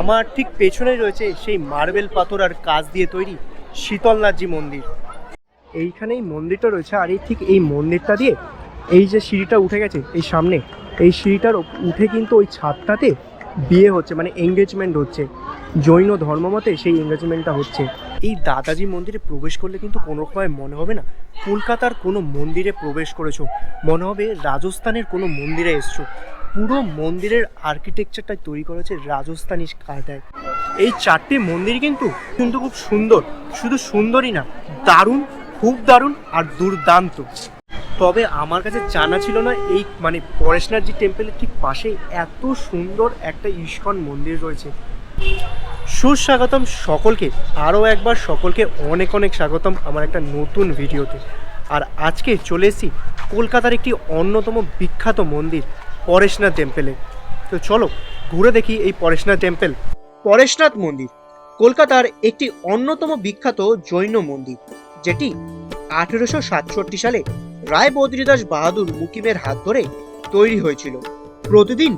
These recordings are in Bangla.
আমার ঠিক পেছনে রয়েছে সেই মার্বেল পাথর আর কাজ দিয়ে তৈরি শীতলনাথজি মন্দির। এইখানেই মন্দিরটা রয়েছে আর এই ঠিক এই মন্দিরটা দিয়ে এই যে সিঁড়িটা উঠে গেছে, এই সামনে, এই সিঁড়িটার উঠে কিন্তু ওই ছাদটাতে বিয়ে হচ্ছে মানে এঙ্গেজমেন্ট হচ্ছে, জৈন ধর্মমতে সেই এঙ্গেজমেন্টটা হচ্ছে। এই দাদাজি মন্দিরে প্রবেশ করলে কিন্তু কোনো রকমের মনে হবে না, কলকাতার কোনো মন্দিরে প্রবেশ করেছ, মনে হবে রাজস্থানের কোনো মন্দিরে এসছো। পুরো মন্দিরের আর্কিটেকচারটা তৈরি করেছে রাজস্থানি কায়দায়। এই চারটি মন্দির কিন্তু কিন্তু খুব সুন্দর। শুধু সুন্দরই না, দারুণ, খুব দারুণ আর দুর্দান্ত। তবে আমার কাছে জানা ছিল না এই মানে পরেশনাথজি টেম্পলের ঠিক পাশে এত সুন্দর একটা ইস্কন মন্দির রয়েছে। সুস্বাগতম সকলকে, আরও একবার সকলকে অনেক অনেক স্বাগতম আমার একটা নতুন ভিডিওতে। আর আজকে চলে এসেছি কলকাতার একটি অন্যতম বিখ্যাত মন্দির পরেশনাথ টেম্পেলে। তো চলো, ঘুরে দেখি এই পরেশনাথ টেম্পল। পরেশনাথ মন্দির, কলকাতার একটি অন্যতম বিখ্যাত জৈন মন্দির, যেটি আঠেরোশো সাতষট্টি সালে রায় বদ্রীদাস বাহাদুর মুকিমের হাত ধরে তৈরি হয়েছিল। প্রতিদিন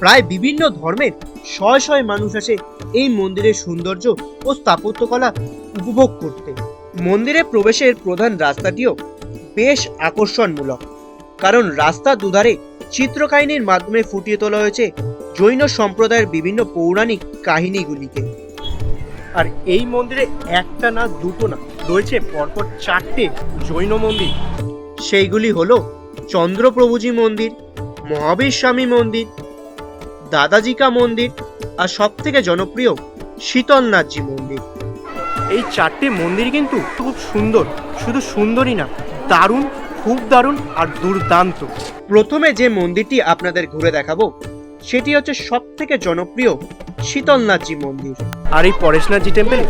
প্রায় বিভিন্ন ধর্মের শয় শয় মানুষ আসে এই মন্দিরের সৌন্দর্য ও স্থাপত্যকলা উপভোগ করতে। মন্দিরে প্রবেশের প্রধান রাস্তাটিও বেশ আকর্ষণমূলক, কারণ রাস্তার দুধারে চিত্রকাহিনীর মাধ্যমে ফুটিয়ে তোলা হয়েছে জৈন সম্প্রদায়ের বিভিন্ন পৌরাণিক কাহিনীগুলিকে। আর এই মন্দিরে একটা না দুটো না, রয়েছে পরপর চারটে জৈন মন্দির। সেইগুলি হলো চন্দ্রপ্রভুজি মন্দির মহাবীর স্বামী মন্দির, দাদাজিকা মন্দির আর সব থেকে জনপ্রিয় শীতলনাথজি মন্দির। এই চারটে মন্দির কিন্তু খুব সুন্দর, শুধু সুন্দরই না, দারুণ খুব দারুণ আর দুর্দান্ত। প্রথমে যে মন্দিরটি আপনাদের ঘুরে দেখাবো সেটি হচ্ছে সব থেকে জনপ্রিয় শীতলনাথজি মন্দির। আর এই পরেশনাথজি টেম্পলে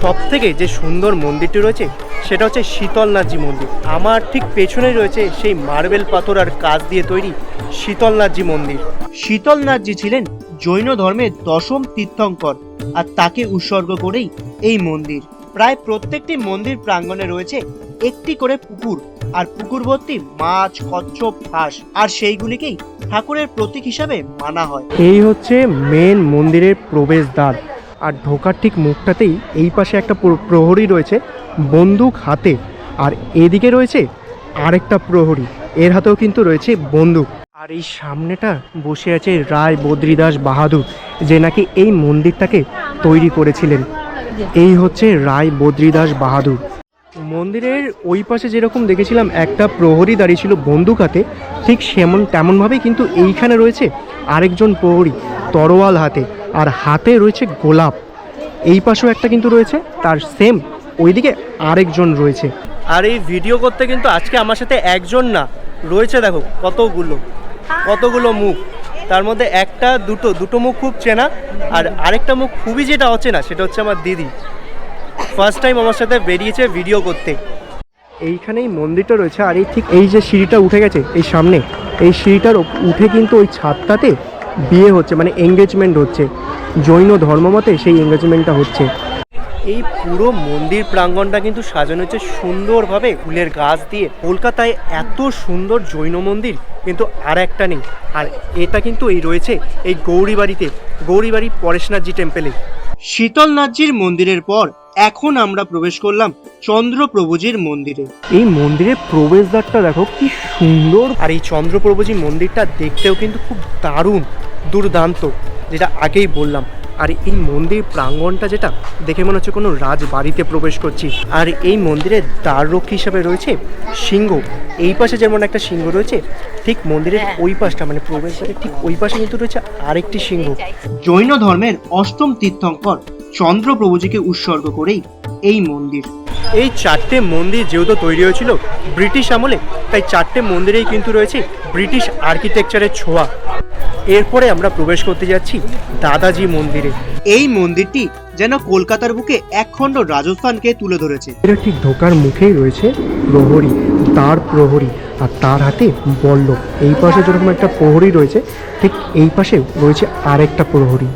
সব থেকে যে সুন্দর মন্দিরটি রয়েছে সেটা হচ্ছে শীতলনাথজি মন্দির। আমার ঠিক পেছনেই রয়েছে সেই মার্বেল পাথর আর কাজ দিয়ে তৈরি শীতলনাথজি মন্দির। শীতলনাথজি ছিলেন জৈন ধর্মের দশম তীর্থঙ্কর আর তাকে উৎসর্গ করেই এই মন্দির। প্রায় প্রত্যেকটি মন্দির প্রাঙ্গণে রয়েছে একটি করে পুকুর, আর পুকুর ভর্তি মাছ, কচ্ছপ, হাঁস, আর সেইগুলিকেই ঠাকুরের প্রতীক হিসাবে মানা হয়। এই হচ্ছে মেন মন্দিরের প্রবেশদ্বার, আর ঢোকার ঠিক মুখটাতেই এই পাশে একটা প্র- প্রহরী রয়েছে বন্দুক হাতে, আর এদিকে রয়েছে আরেকটা প্রহরী, এর হাতেও কিন্তু রয়েছে বন্দুক। আর এই সামনেটা বসে আছে রায় বদ্রীদাস বাহাদুর, যে নাকি এই মন্দিরটাকে তৈরি করেছিলেন। এই হচ্ছে রায় বদ্রীদাস বাহাদুর। মন্দিরের ওই পাশে যেরকম দেখেছিলাম, একটা প্রহরী দাঁড়িয়ে ছিল বন্দুক হাতে, ঠিক সেমন তেমনভাবেই কিন্তু এইখানে রয়েছে আরেকজন প্রহরী, তরোয়াল হাতে, আর হাতে রয়েছে গোলাপ। এই পাশেও একটা কিন্তু রয়েছে, তার সেম ওইদিকে আরেকজন রয়েছে। আর এই ভিডিও করতে কিন্তু আজকে আমার সাথে একজন না, রয়েছে দেখো, কতগুলো কতগুলো মুখ। তার মধ্যে একটা, দুটো দুটো মুখ খুব চেনা, আর আরেকটা মুখ খুবই যেটা অচেনা, সেটা হচ্ছে আমার দিদি। ফার্স্ট টাইম আমার সাথে বেরিয়েছে ভিডিও করতে। এইখানেই মন্দিরটা রয়েছে, আর এই ঠিক এই যে সিঁড়িটা উঠে গেছে, এই সামনে, এই সিঁড়িটার উঠে কিন্তু ওই ছাদটাতে বিয়ে হচ্ছে মানে এঙ্গেজমেন্ট হচ্ছে। জৈন ধর্মমতে সেই এঙ্গেজমেন্টটা হচ্ছে। এই পুরো মন্দির প্রাঙ্গণটা কিন্তু সাজানো হচ্ছে সুন্দরভাবে ফুলের গাছ দিয়ে। কলকাতায় এত সুন্দর জৈন মন্দির কিন্তু আর একটা নেই। আর এটা কিন্তু এই রয়েছে এই গৌরীবাড়িতে গৌরীবাড়ি পরেশনাথজি টেম্পেলে। শীতলনাথজির মন্দিরের পর এখন আমরা প্রবেশ করলাম চন্দ্রপ্রভুজির মন্দিরে। এই মন্দিরের প্রবেশদ্বারটা দেখো কি সুন্দর। আর এই চন্দ্রপ্রভুজি মন্দিরটা দেখতেও কিন্তু খুব দারুণ দুর্দান্ত যেটা আগেই বললাম। আর এই মন্দির প্রাঙ্গণটা যেটা দেখে মনে হচ্ছে কোনো রাজবাড়িতে প্রবেশ করছি। আর এই মন্দিরের দ্বাররক্ষী হিসাবে রয়েছে সিংহ। এই পাশে যেমন একটা সিংহ রয়েছে ঠিক মন্দিরের ওই পাশটা মানে প্রবেশ প্রবেশদ্বারের ঠিক ওই পাশে কিন্তু রয়েছে আরেকটি সিংহ। জৈন ধর্মের অষ্টম তীর্থঙ্কর চন্দ্রপ্রভুজিকে উৎসর্গ করেই এই মন্দির এই চারটে মন্দির যেহেতু তৈরি হয়েছিল ব্রিটিশ আমলে তাই চারটে মন্দিরেই কিন্তু রয়েছে ব্রিটিশ আর্কিটেকচারের ছোঁয়া। এরপরে আমরা প্রবেশ করতে যাচ্ছি দাদাজি মন্দিরে। এই মন্দিরটি যেন কলকাতার বুকে একখণ্ড রাজস্থানকে তুলে ধরেছে। এর ঠিক ঢোকার মুখেই রয়েছে প্রহরী তার প্রহরী আর তার হাতে বল্লভ। এই পাশে যেরকম একটা প্রহরী রয়েছে ঠিক এই পাশে রয়েছে আরেকটা প্রহরী।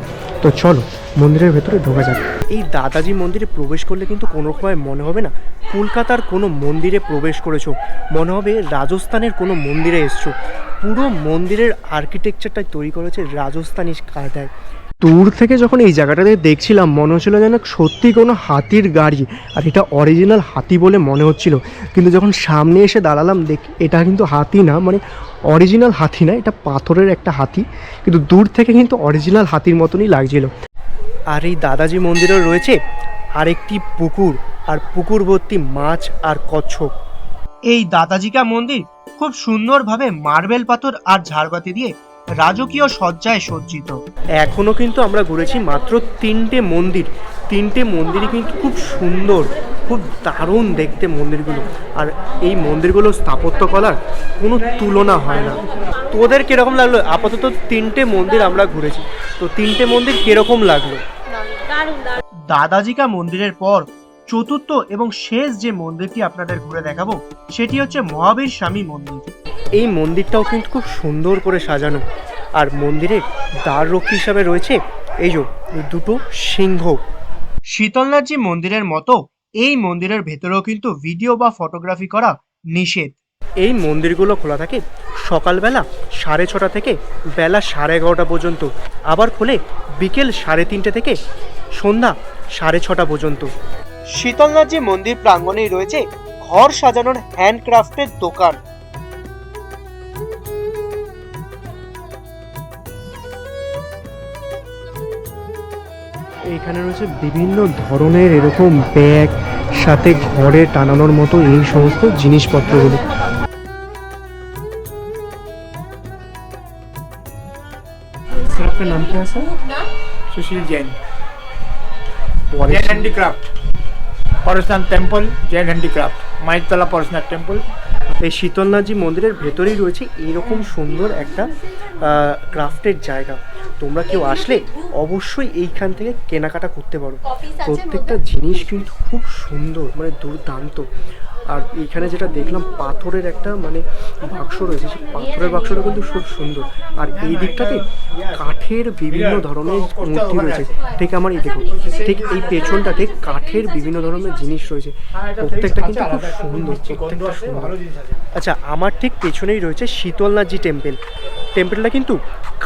তো চলো মন্দিরের ভেতরে ঢোকা যাক এই দাদাজি মন্দিরে প্রবেশ করলে কিন্তু কোনো রকমের মনে হবে না কলকাতার কোনো মন্দিরে প্রবেশ করেছ। মনে হবে রাজস্থানের কোনো মন্দিরে এসছো। পুরো মন্দিরের আর্কিটেকচারটাই তৈরি করেছে রাজস্থানি কায়দায় দূর থেকে যখন এই জায়গাটাতে দেখছিলাম মনে হচ্ছিল যেন সত্যি কোনো হাতির গাড়ি আর এটা অরিজিনাল হাতি বলে মনে হচ্ছিল। কিন্তু যখন সামনে এসে দাঁড়ালাম দেখ এটা কিন্তু হাতি না মানে অরিজিনাল হাতি না এটা পাথরের একটা হাতি। কিন্তু দূর থেকে কিন্তু অরিজিনাল হাতির মতনই লাগছিল। আর এই দাদাজি মন্দিরেও রয়েছে আরেকটি পুকুর আর পুকুর ভর্তি মাছ আর কচ্ছপ। এই দাদাজিকা মন্দির খুব সুন্দরভাবে মার্বেল পাথর আর ঝাড়বাতি দিয়ে রাজকীয় সজ্জায় সজ্জিত। এখনও কিন্তু আমরা ঘুরেছি মাত্র তিনটে মন্দির। তিনটে মন্দিরই কিন্তু খুব সুন্দর খুব দারুণ দেখতে মন্দিরগুলো। আর এই মন্দিরগুলো স্থাপত্যকলার কোনো তুলনা হয় না। তোদের কীরকম লাগল? আপাতত তিনটে মন্দির আমরা ঘুরেছি। তো তিনটে মন্দির কীরকম লাগল? দাদাজিকা মন্দিরের পর চতুর্থ এবং শেষ যে মন্দিরটি আপনাদের ঘুরে দেখাবো সেটি হচ্ছে মহাবীর স্বামী মন্দির। এই মন্দিরটাও কিন্তু খুব সুন্দর করে সাজানো। আর মন্দিরের দ্বার রক্ষী হিসাবে রয়েছে এই যে দুটো সিংহ। শীতলনাথ শীতলনাথজি মন্দিরের মতো এই মন্দিরের ভেতরেও কিন্তু ভিডিও বা ফটোগ্রাফি করা নিষেধ। এই মন্দিরগুলো খোলা থাকে সকালবেলা সাড়ে ছটা থেকে বেলা সাড়ে এগারোটা পর্যন্ত আবার খোলে বিকেল সাড়ে তিনটে থেকে সন্ধ্যা সাড়ে ছটা পর্যন্ত। শীতলনাথজি মন্দির প্রাঙ্গণেই রয়েছে ঘর সাজানোর হ্যান্ডক্রাফটের দোকান। এখানে রয়েছে বিভিন্ন ধরনের এরকম ব্যাগ সাথে ঘরে টানানোর মতো এই সমস্ত জিনিসপত্রগুলো। আপনার নাম কি আছে? Sushil Jain. Jain handicraft. Parshuram temple Jain handicraft মাইতলা Parshuram temple. এই শীতলনাথজি মন্দিরের ভেতরেই রয়েছে এরকম সুন্দর একটা ক্রাফটের জায়গা। তোমরা কেউ আসলে অবশ্যই এইখান থেকে কেনাকাটা করতে পারো। প্রত্যেকটা জিনিস কিন্তু খুব সুন্দর মানে দুর্দান্ত। আর এখানে যেটা দেখলাম, পাথরের একটা মানে বাক্স রয়েছে। সেই পাথরের বাক্সটা কিন্তু খুব সুন্দর। আর এই দিকটাতে কাঠের বিভিন্ন ধরনের মূর্তি রয়েছে। ঠিক আমার এই দেখো। ঠিক এই পেছনটাতে কাঠের বিভিন্ন ধরনের জিনিস রয়েছে। প্রত্যেকটা কিন্তু খুব সুন্দর, প্রত্যেকটা সুন্দর। আচ্ছা আমার ঠিক পেছনেই রয়েছে শীতলনাথজি টেম্পেল। টেম্পেলটা কিন্তু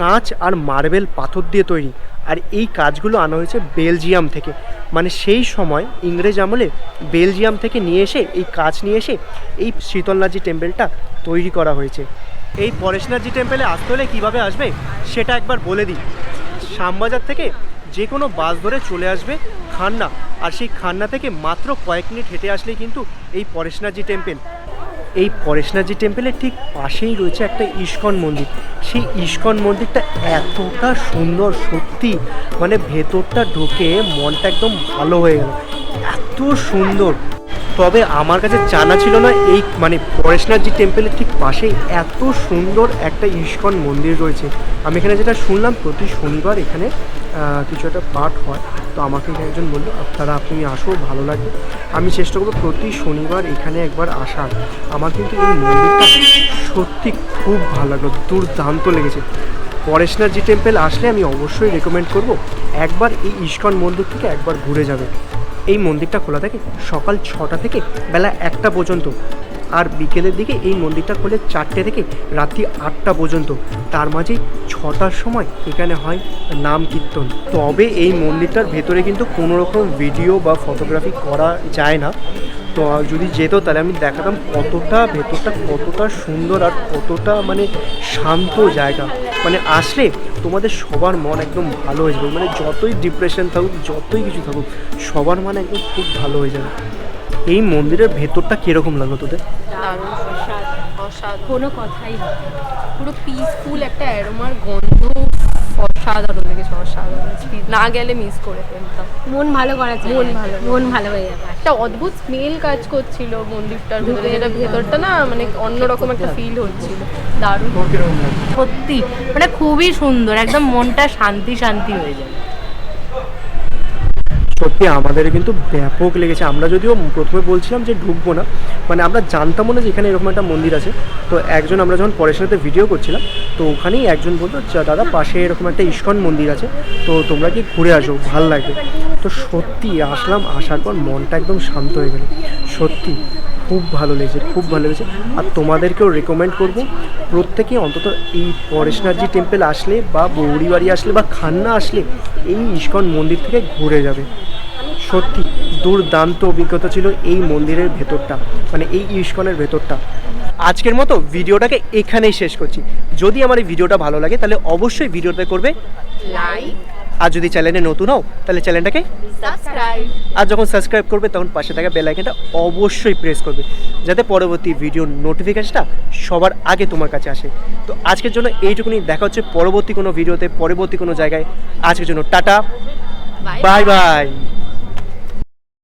কাঁচ আর মার্বেল পাথর দিয়ে তৈরি। আর এই কাজগুলো আনা হয়েছে বেলজিয়াম থেকে। মানে সেই সময় ইংরেজ আমলে বেলজিয়াম থেকে নিয়ে এসে, এই কাজ নিয়ে এসে এই শীতলনাথজি টেম্পেলটা তৈরি করা হয়েছে। এই পরেশনাথজি টেম্পেলে আসতে হলে কীভাবে আসবে, সেটা একবার বলে দিই। শ্যামবাজার থেকে যে কোনো বাস ধরে চলে আসবে খান্না। আর সেই খান্না থেকে মাত্র কয়েক মিনিট হেঁটে আসলেই কিন্তু এই পরেশনাথজি টেম্পল। এই পরেশনাথজি টেম্পলের ঠিক পাশেই রয়েছে একটা ইস্কন মন্দির। সেই ইস্কন মন্দিরটা এতটা সুন্দর, সত্যি মানে ভেতরটা ঢুকে মনটা একদম ভালো হয়ে গেল। এত সুন্দর তবে আমার কাছে জানা ছিল না, এই মানে পরেশনাথজি টেম্পলের ঠিক পাশেই এত সুন্দর একটা ইস্কন মন্দির রয়েছে। আমি এখানে যেটা শুনলাম, প্রতি শনিবার এখানে কিছু একটা পাঠ হয়। তো আমাকে একজন বলল, আপনারা, আপনি আসো, ভালো লাগবে। আমি চেষ্টা করব প্রতি শনিবার এখানে একবার আসার। আমার কিন্তু এই মন্দিরটা সত্যি খুব ভালো লাগল, দুর্দান্ত লেগেছে। পরেশনাথজি টেম্পল আসলে আমি অবশ্যই রেকমেন্ড করব, একবার এই ইস্কন মন্দির থেকে একবার ঘুরে যাবে। এই মন্দিরটা খোলা থাকে সকাল ছটা থেকে বেলা একটা পর্যন্ত। আর বিকেলের দিকে এই মন্দিরটা খোলে চারটে থেকে রাত্রি আটটা পর্যন্ত। তার মাঝে ছটার সময় এখানে হয় নাম কীর্তন। তবে এই মন্দিরটার ভেতরে কিন্তু কোনো রকম ভিডিও বা ফটোগ্রাফি করা যায় না। তো যদি যেত তাহলে আমি দেখাতাম কতটা ভেতরটা কতটা সুন্দর আর কতটা মানে শান্ত জায়গা। মানে আসলে তোমাদের সবার মন একদম ভালো হয়ে যাবে। মানে যতই ডিপ্রেশন থাকুক, যতই কিছু থাকুক, সবার মন একদম খুব ভালো হয়ে যাবে। এই মন্দিরের ভেতরটা কীরকম লাগল তোদের? কোনো কথাই পুরো পিসফুল একটা অ্যারোমার গন্ধ অসাধারণ লেগেছে অসাধারণ না গেলে মিস করে ফেলতাম। মন ভালো করা চাই মন ভালো। মন ভালো হয়ে যাবে। একটা অদ্ভুত স্মেল কাজ করছিল মন্দিরটার ভিতরে যেটা ভেতরটা না মানে অন্যরকম একটা ফিল হচ্ছিল। দারুণ। সত্যি মানে খুবই সুন্দর একদম মনটা শান্তি শান্তি হয়ে যায়। সত্যি আমাদের কিন্তু ব্যাপক লেগেছে। আমরা যদিও প্রথমে বলছিলাম যে ঢুকবো না মানে আমরা জানতামও না যে এখানে এরকম একটা মন্দির আছে। তো একজন আমরা যখন পরের সাথে ভিডিও করছিলাম, তো ওখানেই একজন বলতো "যা দাদা, পাশে এরকম একটা ইস্কন মন্দির আছে, তো তোমরা কি ঘুরে আসো, ভালো লাগবে। তো সত্যি আসলাম, আসার পর মনটা একদম শান্ত হয়ে গেল। সত্যি খুব ভালো লেগেছে, খুব ভালো লেগেছে। আর তোমাদেরকেও রেকমেন্ড করব, প্রত্যেকে অন্তত এই পরেশনাথজি টেম্পল আসলে বা বৌড়িবাড়ি আসলে বা খান্না আসলে এই ইস্কন মন্দির থেকে ঘুরে যাবে। সত্যি দুর্দান্ত অভিজ্ঞতা ছিল এই মন্দিরের ভেতরটা মানে এই ইস্কনের ভেতরটা। আজকের মতো ভিডিওটাকে এখানেই শেষ করছি। যদি আমার এই ভিডিওটা ভালো লাগে তাহলে অবশ্যই ভিডিওটা করবে লাইক আর যদি চ্যানেলে নতুন হও তাহলে চ্যানেলটাকে সাবস্ক্রাইব আর যখন সাবস্ক্রাইব করবে তখন পাশে থাকা বেল আইকনটা অবশ্যই প্রেস করবে যাতে পরবর্তী ভিডিও নোটিফিকেশনটা সবার আগে তোমার কাছে আসে। তো আজকের জন্য এইটুকুনি দেখা হচ্ছে পরবর্তী কোনো ভিডিওতে পরবর্তী কোনো জায়গায়। আজকের জন্য টাটা। Bye bye